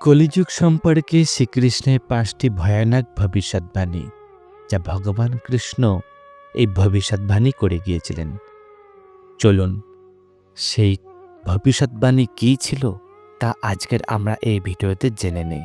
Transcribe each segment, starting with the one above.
কলিযুগ সম্পর্কে শ্রীকৃষ্ণের পাঁচটি ভয়ানক ভবিষ্যৎবাণী যা ভগবান কৃষ্ণ এই ভবিষ্যৎবাণী করে গিয়েছিলেন। চলুন, সেই ভবিষ্যৎবাণী কী ছিল তা আজকের আমরা এই ভিডিওতে জেনে নেই।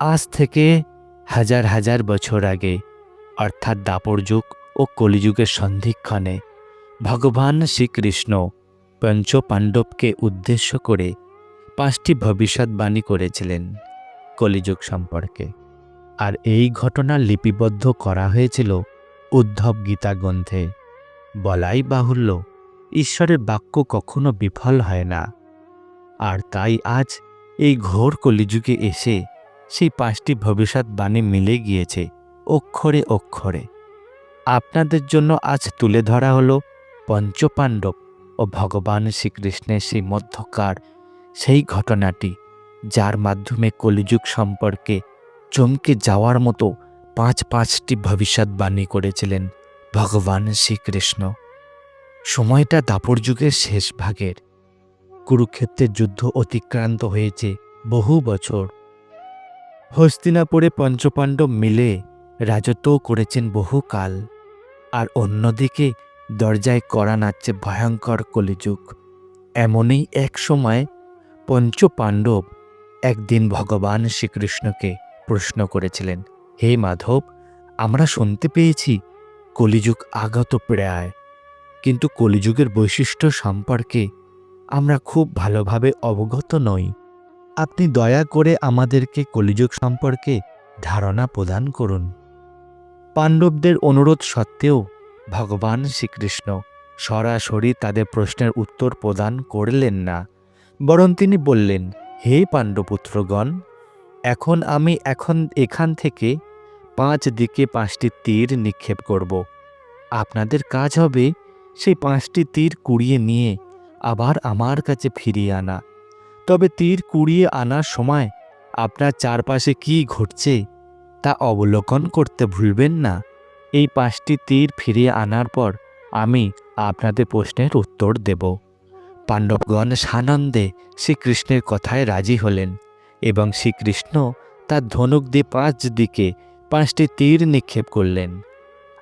আজ থেকে হাজার হাজার বছর আগে, অর্থাৎ দাপর যুগ ও কলিযুগের সন্ধিক্ষণে, ভগবান শ্রীকৃষ্ণ পঞ্চ পাণ্ডবকে উদ্দেশ্য করে পাঁচটি ভবিষ্যৎবাণী করেছিলেন কলিযুগ সম্পর্কে। আর এই ঘটনা লিপিবদ্ধ করা হয়েছিল উদ্ধব গীতা গ্রন্থে বলাই বাহুল্য, ঈশ্বরের বাক্য কখনো বিফল হয় না। আর তাই আজ এই ঘোর কলিযুগে এসে সেই পাঁচটি ভবিষ্যৎবাণী মিলে গিয়েছে অক্ষরে অক্ষরে। আপনাদের জন্য আজ তুলে ধরা হলো পঞ্চপাণ্ডব ও ভগবান শ্রীকৃষ্ণের সেই মধ্যকার সেই ঘটনাটি, যার মাধ্যমে কলিযুগ সম্পর্কে চমকে যাওয়ার মতো পাঁচ পাঁচটি ভবিষ্যৎবাণী করেছিলেন ভগবান শ্রীকৃষ্ণ। সময়টা দাপর যুগের শেষ ভাগের। কুরুক্ষেত্রের যুদ্ধ অতিক্রান্ত হয়েছে বহু বছর। হস্তিনাপুরে পঞ্চপাণ্ডব মিলে রাজত্ব করেছেন বহুকাল আর অন্যদিকে দরজায় করা নাচছে ভয়ঙ্কর কলিযুগ। এমনই এক সময় পঞ্চপাণ্ডব একদিন ভগবান শ্রীকৃষ্ণকে প্রশ্ন করেছিলেন, হে মাধব, আমরা শুনতে পেয়েছি কলিযুগ আগত প্রায়, কিন্তু কলিযুগের বৈশিষ্ট্য সম্পর্কে আমরা খুব ভালোভাবে অবগত নই। আপনি দয়া করে আমাদেরকে কলিযুগ সম্পর্কে ধারণা প্রদান করুন পাণ্ডবদের অনুরোধ সত্ত্বেও ভগবান শ্রীকৃষ্ণ সরাসরি তাদের প্রশ্নের উত্তর প্রদান করলেন না। বরং তিনি বললেন, হে পাণ্ডপুত্রগণ এখন আমি এখন এখান থেকে পাঁচ দিকে পাঁচটি তীর নিক্ষেপ করব। আপনাদের কাজ হবে সেই পাঁচটি তীর কুড়িয়ে নিয়ে আবার আমার কাছে ফিরিয়ে আনা। তবে তীর কুড়িয়ে আনার সময় আপনার চারপাশে কি ঘটছে তা অবলোকন করতে ভুলবেন না। এই পাঁচটি তীর ফিরিয়ে আনার পর আমি আপনাদের প্রশ্নের উত্তর দেব। পাণ্ডবগণ সানন্দে শ্রীকৃষ্ণের কথায় রাজি হলেন এবং শ্রীকৃষ্ণ তার ধনুক দিয়ে পাঁচ দিকে পাঁচটি তীর নিক্ষেপ করলেন।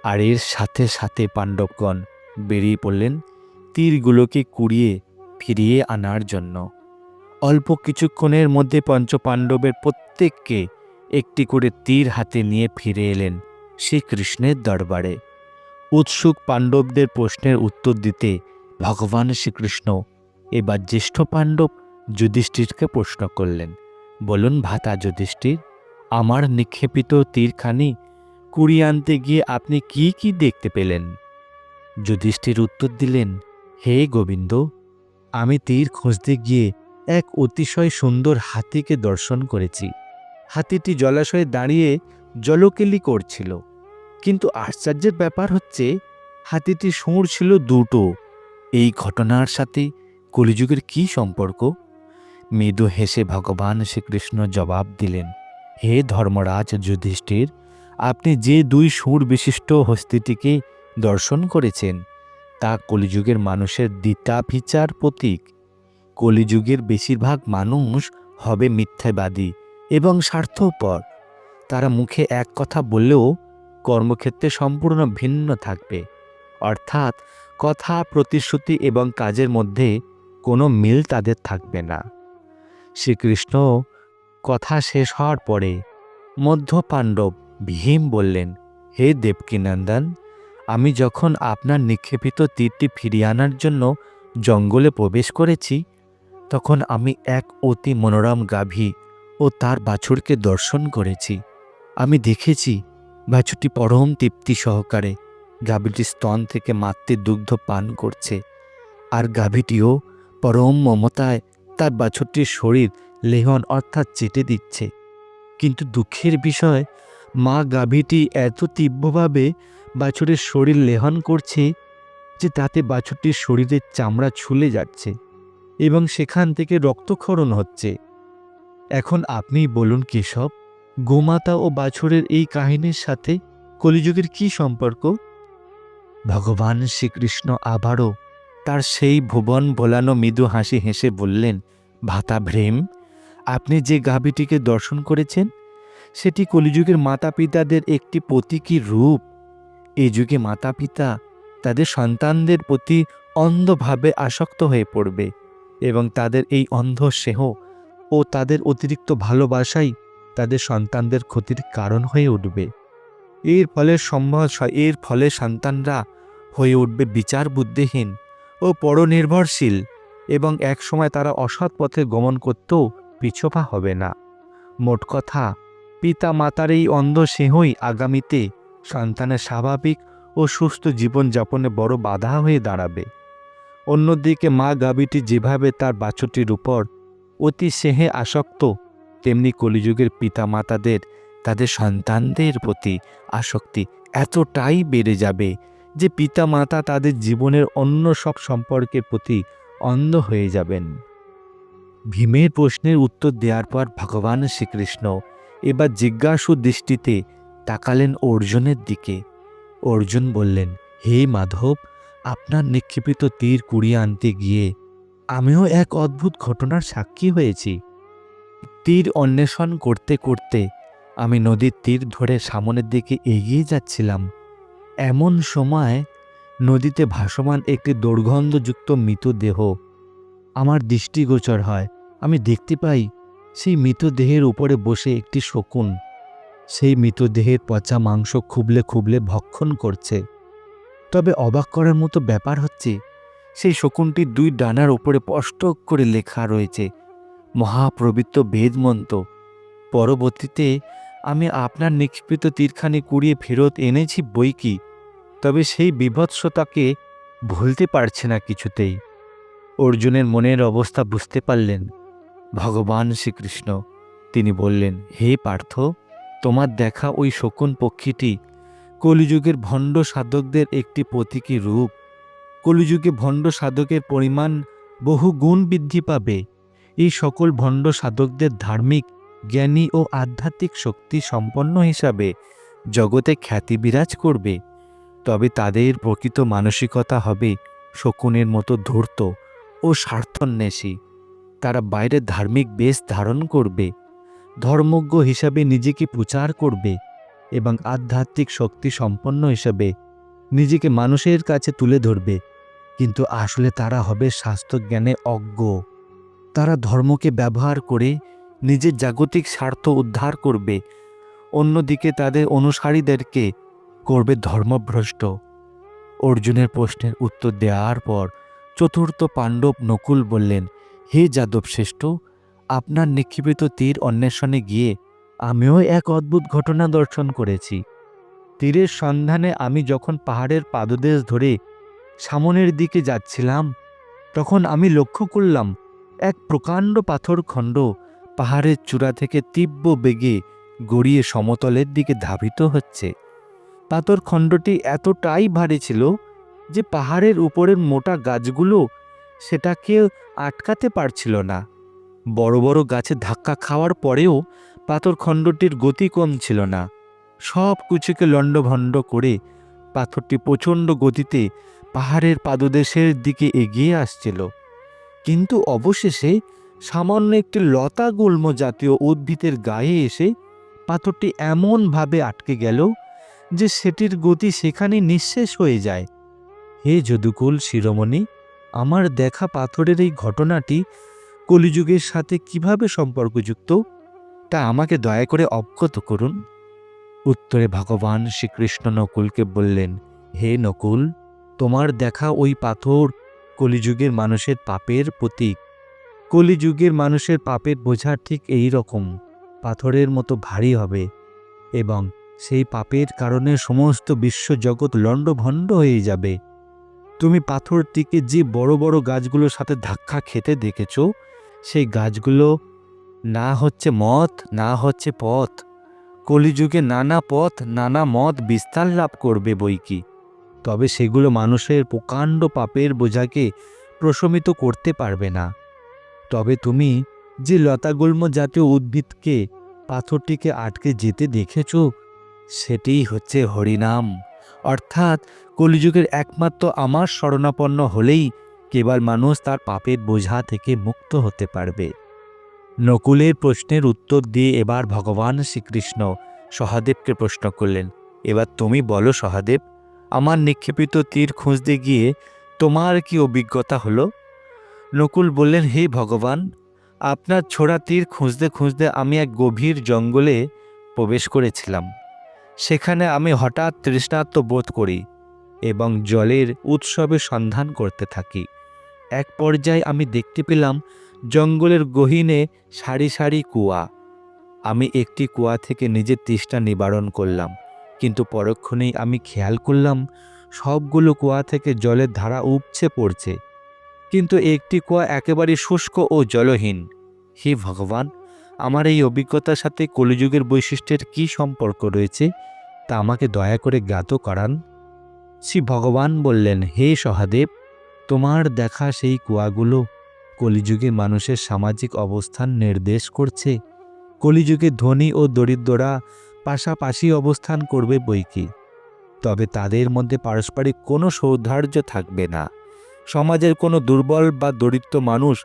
আর এর সাথে সাথে পাণ্ডবগণ বেরিয়ে পড়লেন তীরগুলোকে কুড়িয়ে ফিরিয়ে আনার জন্য। অল্প কিছুক্ষণের মধ্যে পঞ্চপাণ্ডবের প্রত্যেককে একটি করে তীর হাতে নিয়ে ফিরে এলেন শ্রীকৃষ্ণের দরবারে। উৎসুক পাণ্ডবদের প্রশ্নের উত্তর দিতে ভগবান শ্রীকৃষ্ণ এবার জ্যেষ্ঠ পাণ্ডব যুধিষ্ঠিরকে প্রশ্ন করলেন, বলুন ভাতা যুধিষ্ঠির, আমার নিক্ষেপিত তীরখানি কুড়িয়ে আনতে গিয়ে আপনি কি কি দেখতে পেলেন? যুধিষ্ঠির উত্তর দিলেন, হে গোবিন্দ, আমি তীর খুঁজতে গিয়ে এক অতিশয় সুন্দর হাতিকে দর্শন করেছি। হাতিটি জলাশয়ে দাঁড়িয়ে জলকেলি করছিল। কিন্তু আশ্চর্যের ব্যাপার হচ্ছে হাতিটি সুঁড় ছিল দুটো। এই ঘটনার সাথে কলিযুগের কি সম্পর্ক? মৃদু হেসে ভগবান শ্রীকৃষ্ণ জবাব দিলেন, হে ধর্মরাজ যুধিষ্ঠির, আপনি যে দুই সুর বিশিষ্ট হস্তিটিকে দর্শন করেছেন, তা কলিযুগের মানুষের দ্বিতাভিচার প্রতীক। কলিযুগের বেশিরভাগ মানুষ হবে মিথ্যাবাদী এবং স্বার্থপর। তারা মুখে এক কথা বললেও কর্মক্ষেত্রে সম্পূর্ণ ভিন্ন থাকবে। অর্থাৎ কথা, প্রতিশ্রুতি এবং কাজের মধ্যে কোনো মিল তাদের থাকবে না। শ্রীকৃষ্ণ কথা শেষ হওয়ার পরে মধ্য পাণ্ডব ভীম বললেন, হে দেবকীনন্দন, আমি যখন আপনার নিক্ষেপিত তীরটি ফিরিয়ে আনার জন্য জঙ্গলে প্রবেশ করেছি, তখন আমি এক অতি মনোরম গাভী ও তার বাছুরকে দর্শন করেছি। আমি দেখেছি বাছুরটি পরম তৃপ্তি সহকারে গাভীটির স্তন থেকে মাতৃ দুগ্ধ পান করছে, আর গাভীটিও পরম মমতায় তার বাছুরটির শরীর লেহন অর্থাৎ চেটে দিচ্ছে। কিন্তু দুঃখের বিষয়, মা গাভীটি এত তীব্রভাবে বাছুরের শরীর লেহন করছে যে তাতে বাছুরটির শরীরের চামড়া ছুলে যাচ্ছে এবং সেখান থেকে রক্তক্ষরণ হচ্ছে। এখন আপনি বলুন কেশব, গোমাতা ও বাছুরের এই কাহিনীর সাথে কলিযুগের কি সম্পর্ক? ভগবান শ্রীকৃষ্ণ আবারও তার সেই ভুবন ভোলানো মৃদু হাসি হেসে বললেন, ভাতা ভ্রেম, আপনি যে গাভীটিকে দর্শন করেছেন, সেটি কলিযুগের মাতা পিতাদের একটি প্রতীকী রূপ। এই যুগে মাতা পিতা তাদের সন্তানদের প্রতি অন্ধভাবে আসক্ত হয়ে পড়বে এবং তাদের এই অন্ধ স্নেহ ও তাদের অতিরিক্ত ভালোবাসাই তাদের সন্তানদের ক্ষতির কারণ হয়ে উঠবে। এর ফলে সম্ভব, এর ফলে সন্তানরা হয়ে উঠবে বিচার বুদ্ধিহীন ও পরনির্ভরশীল এবং একসময় তারা অসৎ পথে গমন করতেও পিছপা হবে না। মোট কথা পিতা মাতার এই অন্ধ সিংহই আগামীতে সন্তানের স্বাভাবিক ও সুস্থ জীবনযাপনে বড় বাধা হয়ে দাঁড়াবে। অন্যদিকে মা গাভীটি যেভাবে তার বাছুরটির উপর অতি স্নেহে আসক্ত, তেমনি কলিযুগের পিতা মাতাদের তাদের সন্তানদের প্রতি আসক্তি এতটাই বেড়ে যাবে যে পিতা মাতা তাদের জীবনের অন্য সব সম্পর্কের প্রতি অন্ধ হয়ে যাবেন। ভীমের প্রশ্নের উত্তর দেওয়ার পর ভগবান শ্রীকৃষ্ণ এবার জিজ্ঞাসু দৃষ্টিতে তাকালেন অর্জুনের দিকে। অর্জুন বললেন, হে মাধব, আপনার নিক্ষেপিত তীর কুড়িয়ে আনতে গিয়ে আমিও এক অদ্ভুত ঘটনার সাক্ষী হয়েছি। তীর অন্বেষণ করতে করতে আমি নদীর তীর ধরে সামনের দিকে এগিয়ে যাচ্ছিলাম। এমন সময় নদীতে ভাসমান একটি দুর্গন্ধযুক্ত মৃতদেহ। আমার দৃষ্টিগোচর হয়। আমি দেখতে পাই সেই মৃতদেহের উপরে বসে একটি শকুন। সেই মৃতদেহের পচা মাংস খুবলে খুবলে ভক্ষণ করছে। তবে অবাক করার মতো ব্যাপার হচ্ছে, সেই শকুনটির দুই ডানার উপরে স্পষ্ট করে লেখা রয়েছে, মহাপ্রবৃত্ত বেদমন্ত্র পরবর্তীতে আমি আপনার নিক্ষিপ্ত তীরখানি কুড়িয়ে ফেরত এনেছি বই কি? তবে সেই বিভৎসতাকে ভুলতে পারছে না কিছুতেই। অর্জুনের মনের অবস্থা বুঝতে পারলেন। ভগবান শ্রীকৃষ্ণ, তিনি বললেন, হে পার্থ, তোমার দেখা ওই শকুন পক্ষীটি কলিযুগের ভণ্ড সাধকদের একটি প্রতীকী রূপ। কলিযুগে ভণ্ড সাধকের পরিমাণ বহু গুণ বৃদ্ধি পাবে। এই সকল ভণ্ড সাধকদের ধার্মিক জ্ঞানী ও আধ্যাত্মিক শক্তি সম্পন্ন হিসাবে জগতে খ্যাতি বিরাজ করবে। তবে তাদের প্রকৃত মানসিকতা হবে শকুনের মতো ধূর্ত ও স্বার্থন্বেষী। তারা বাইরে ধার্মিক বেশ ধারণ করবে, ধর্মজ্ঞ হিসাবে নিজেকে প্রচার করবে এবং আধ্যাত্মিক শক্তি সম্পন্ন হিসাবে নিজেকে মানুষের কাছে তুলে ধরবে। কিন্তু আসলে তারা হবে স্বাস্থ্যজ্ঞানে অজ্ঞ। তারা ধর্মকে ব্যবহার করে নিজের জাগতিক স্বার্থ উদ্ধার করবে, অন্যদিকে তাদের অনুসারীদেরকে করবে ধর্মভ্রষ্ট। অর্জুনের প্রশ্নের উত্তর দেওয়ার পর চতুর্থ পাণ্ডব নকুল বললেন, হে যাদব শ্রেষ্ঠ, আপনার নিক্ষিপ্ত তীর অন্বেষণে গিয়ে আমিও এক অদ্ভুত ঘটনা দর্শন করেছি। তীরের সন্ধানে আমি যখন পাহাড়ের পাদদেশ ধরে সামনের দিকে যাচ্ছিলাম, তখন আমি লক্ষ্য করলাম এক প্রকাণ্ড পাথরখণ্ড পাহাড়ের চূড়া থেকে তীব্র বেগে গড়িয়ে সমতলের দিকে ধাবিত হচ্ছে। পাথরখণ্ডটি এতটাই ভারী ছিল যে পাহাড়ের উপরের মোটা গাছগুলো সেটাকে আটকাতে পারছিল না। বড় বড় গাছে ধাক্কা খাওয়ার পরেও পাথরখণ্ডটির গতি কম ছিল না। সব কিছুকে লণ্ডভণ্ড করে পাথরটি প্রচণ্ড গতিতে পাহাড়ের পাদদেশের দিকে এগিয়ে আসছিল। কিন্তু অবশেষে সামান্য একটি লতা গুল্ম জাতীয় উদ্ভিদের গায়ে এসে পাথরটি এমনভাবে আটকে গেল যে সেটির গতি সেখানে নিঃশেষ হয়ে যায়। হে যদুকুল শিরোমণি, আমার দেখা পাথরের এই ঘটনাটি কলিযুগের সাথে কীভাবে সম্পর্কযুক্ত, তা আমাকে দয়া করে অবগত করুন। উত্তরে ভগবান শ্রীকৃষ্ণ নকুলকে বললেন, হে নকুল, তোমার দেখা ওই পাথর কলিযুগের মানুষের পাপের প্রতীক। কলিযুগের মানুষের পাপের বোঝা ঠিক এই রকম। পাথরের মতো ভারী হবে এবং সেই পাপের কারণে সমস্ত বিশ্বজগৎ লণ্ডভণ্ড হয়ে যাবে। তুমি পাথরটিকে যে বড় বড় গাছগুলোর সাথে ধাক্কা খেতে দেখেছ, সেই গাছগুলো না হচ্ছে মত না হচ্ছে পথ। কলিযুগে নানা পথ, নানা মত বিস্তার লাভ করবে বই কি? তবে সেগুলো মানুষের প্রকাণ্ড পাপের বোঝাকে প্রশমিত করতে পারবে না। তবে তুমি যে লতাগুল্ম জাতীয় উদ্ভিদকে, পাথরটিকে আটকে যেতে দেখেছ, সেটিই হচ্ছে হরিনাম। অর্থাৎ কলিযুগের একমাত্র আমার শরণাপন্ন হলেই কেবল মানুষ তার পাপের বোঝা থেকে মুক্ত হতে পারবে। নকুলের প্রশ্নের উত্তর দিয়ে এবার ভগবান শ্রীকৃষ্ণ সহাদেবকে প্রশ্ন করলেন, এবার তুমি বলো সহাদেব, আমার নিক্ষেপিত তীর খুঁজতে গিয়ে তোমার কি অভিজ্ঞতা হলো? নকুল বললেন, হে ভগবান, আপনার ছোড়া তীর খুঁজতে খুঁজতে আমি এক গভীর জঙ্গলে প্রবেশ করেছিলাম। সেখানে আমি হঠাৎ তৃষ্ণাত্ম বোধ করি এবং জলের উৎসবের সন্ধান করতে থাকি। এক পর্যায়ে আমি দেখতে পেলাম জঙ্গলের গহীনে সারি সারি কুয়া। আমি একটি কুয়া থেকে নিজের তৃষ্ণা নিবারণ করলাম, কিন্তু পরক্ষণেই আমি খেয়াল করলাম, সবগুলো কুয়া থেকে জলের ধারা উপছে পড়ছে। কিন্তু একটি কুয়া একেবারে শুষ্ক ও জলহীন। হে ভগবান, আমার এই অভিজ্ঞতার সাথে কলিযুগের বৈশিষ্ট্যের কী সম্পর্ক রয়েছে, তা আমাকে দয়া করে জ্ঞাত করান। শ্রী ভগবান বললেন, হে সহাদেব, তোমার দেখা সেই কুয়াগুলো কলিযুগে মানুষের সামাজিক অবস্থান নির্দেশ করছে। কলিযুগে ধনী ও দরিদ্ররা পাশাপাশি অবস্থান করবে বইকি তবে তাদের মধ্যে পারস্পরিক কোনো সৌহার্দ্য থাকবে না। সমাজের কোনো দুর্বল বা দরিদ্র মানুষ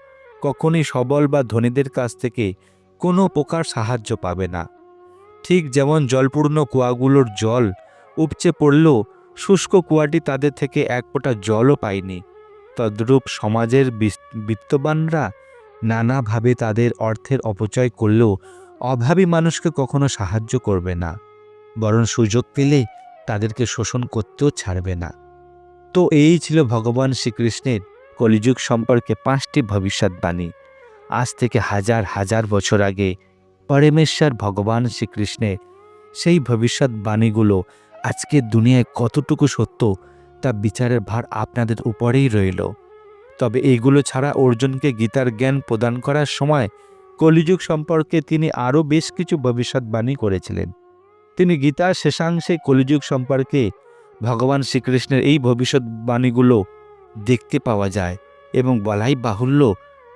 কখনই সবল বা ধনীদের কাছ থেকে কোনো প্রকার সাহায্য পাবে না। ঠিক যেমন জলপূর্ণ কুয়াগুলোর জল উপচে পড়লেও শুষ্ক কুয়াটি তাদের থেকে এক ফোঁটা জলও পায়নি। তদ্রূপ সমাজের বিত্তবানরা নানাভাবে তাদের অর্থের অপচয় করলেও অভাবী মানুষকে কখনো সাহায্য করবে না, বরং সুযোগ পেলে তাদেরকে শোষণ করতেও ছাড়বে না। তো এই ছিল ভগবান শ্রীকৃষ্ণের কলিযুগ সম্পর্কে পাঁচটি ভবিষ্যৎবাণী আজ থেকে হাজার হাজার বছর আগে পরমেশ্বর ভগবান শ্রীকৃষ্ণের সেই ভবিষ্যৎবাণীগুলো আজকের দুনিয়ায় কতটুকু সত্য তা বিচারের ভার আপনাদের উপরেই রইল। তবে এইগুলো ছাড়া অর্জুনকে গীতার জ্ঞান প্রদান করার সময় কলিযুগ সম্পর্কে তিনি আরও বেশ কিছু ভবিষ্যৎবাণী করেছিলেন। তিনি গীতার শেষাংশে কলিযুগ সম্পর্কে ভগবান শ্রীকৃষ্ণের এই ভবিষ্যৎবাণীগুলো দেখতে পাওয়া যায় এবং বলাই বাহুল্য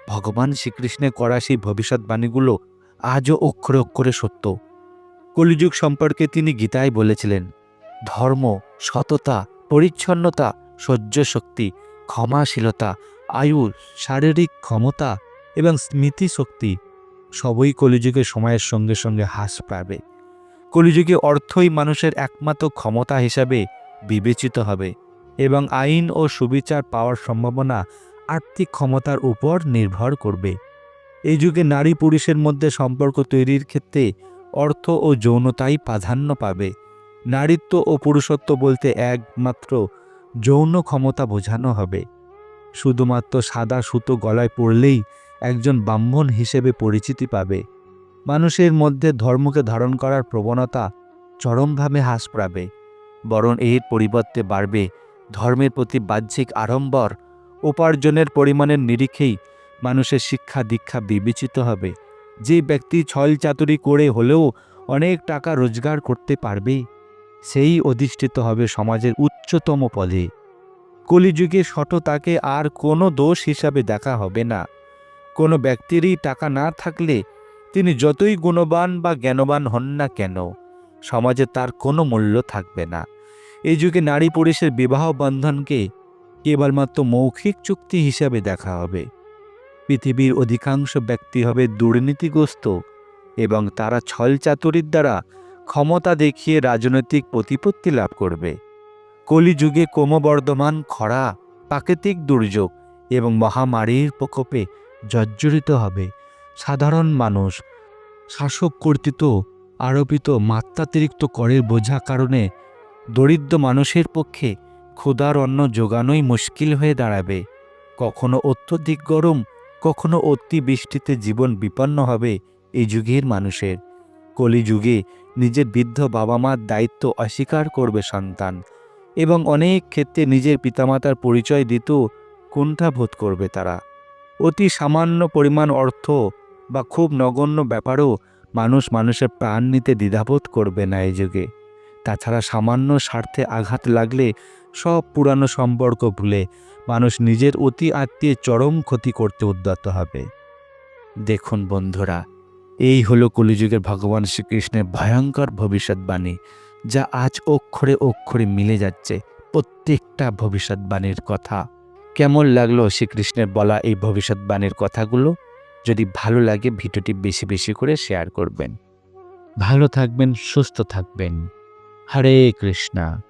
ভগবান শ্রীকৃষ্ণের করা সেই ভবিষ্যৎবাণীগুলো আজও অক্ষরে অক্ষরে সত্য। কলিযুগ সম্পর্কে তিনি গীতায় বলেছিলেন, ধর্ম, সততা, পরিচ্ছন্নতা, সহ্য শক্তি, ক্ষমাশীলতা, আয়ু, শারীরিক ক্ষমতা এবং স্মৃতিশক্তি সবই কলিযুগে সময়ের সঙ্গে সঙ্গে হ্রাস পাবে। কলিযুগে অর্থই মানুষের একমাত্র ক্ষমতা হিসাবে বিবেচিত হবে এবং আইন ও সুবিচার পাওয়ার সম্ভাবনা আর্থিক ক্ষমতার উপর নির্ভর করবে। এই যুগে নারী পুরুষের মধ্যে সম্পর্ক তৈরির ক্ষেত্রে অর্থ ও যৌনতাই প্রাধান্য পাবে। নারীত্ব ও পুরুষত্ব বলতে একমাত্র যৌন ক্ষমতা বোঝানো হবে। শুধুমাত্র সাদা সুতো গলায় পড়লেই একজন ব্রাহ্মণ হিসেবে পরিচিতি পাবে। মানুষের মধ্যে ধর্মকে ধারণ করার প্রবণতা চরমভাবে হ্রাস পাবে। বরং এর পরিবর্তে বাড়বে ধর্মের প্রতি বাহ্যিক আড়ম্বর। উপার্জনের পরিমাণের নিরিখেই মানুষের শিক্ষা দীক্ষা বিবেচিত হবে। যে ব্যক্তি ছল চাতুরি করে হলেও অনেক টাকা রোজগার করতে পারবে, সেই অধিষ্ঠিত হবে সমাজের উচ্চতম পদে। কলিযুগে সততাকে আর কোনো দোষ হিসাবে দেখা হবে না। কোনো ব্যক্তিরই টাকা না থাকলে তিনি যতই গুণবান বা জ্ঞানবান হন না কেন। সমাজে তার কোনো মূল্য থাকবে না। এই যুগে নারী পুরুষের বিবাহ বন্ধনকে কেবলমাত্র মৌখিক চুক্তি হিসাবে দেখা হবে। পৃথিবীর অধিকাংশ ব্যক্তি হবে দুর্নীতিগ্রস্ত এবং তারা ছল ছলচাতুরির দ্বারা ক্ষমতা দেখিয়ে রাজনৈতিক প্রতিপত্তি লাভ করবে। কলিযুগে ক্রমবর্ধমান খরা, প্রাকৃতিক দুর্যোগ এবং মহামারীর প্রকোপে জর্জরিত হবে। সাধারণ মানুষ শাসক কর্তৃত্ব আরোপিত মাত্রাতিরিক্ত করের বোঝা কারণে দরিদ্র মানুষের পক্ষে ক্ষুধার অন্ন যোগানোই মুশকিল হয়ে দাঁড়াবে। কখনো অত্যধিক গরম, কখনো অতি বৃষ্টিতে জীবন বিপন্ন হবে এই যুগের মানুষের। কলিযুগে নিজের বৃদ্ধ বাবা মার দায়িত্ব অস্বীকার করবে সন্তান এবং অনেক ক্ষেত্রে নিজের পিতামাতার পরিচয় দিত দিতেও কুণ্ঠাবোধ করবে তারা। অতি সামান্য পরিমাণ অর্থ বা খুব নগণ্য ব্যাপারও মানুষ মানুষের প্রাণ নিতে দ্বিধাবোধ করবে না এই যুগে। তাছাড়া সামান্য স্বার্থে আঘাত লাগলে সব পুরানো সম্পর্ক ভুলে মানুষ নিজের অতি আত্মীয় চরম ক্ষতি করতে উদ্যত হবে। দেখুন বন্ধুরা, এই হলো কলিযুগের ভগবান শ্রীকৃষ্ণের ভয়ঙ্কর ভবিষ্যৎবাণী, যা আজ অক্ষরে অক্ষরে মিলে যাচ্ছে প্রত্যেকটা ভবিষ্যৎবাণীর কথা। কেমন লাগল শ্রীকৃষ্ণের বলা এই ভবিষ্যৎবাণীর কথাগুলো? যদি ভালো লাগে ভিডিওটি বেশি বেশি করে শেয়ার করবেন। ভালো থাকবেন, সুস্থ থাকবেন। হরে কৃষ্ণা।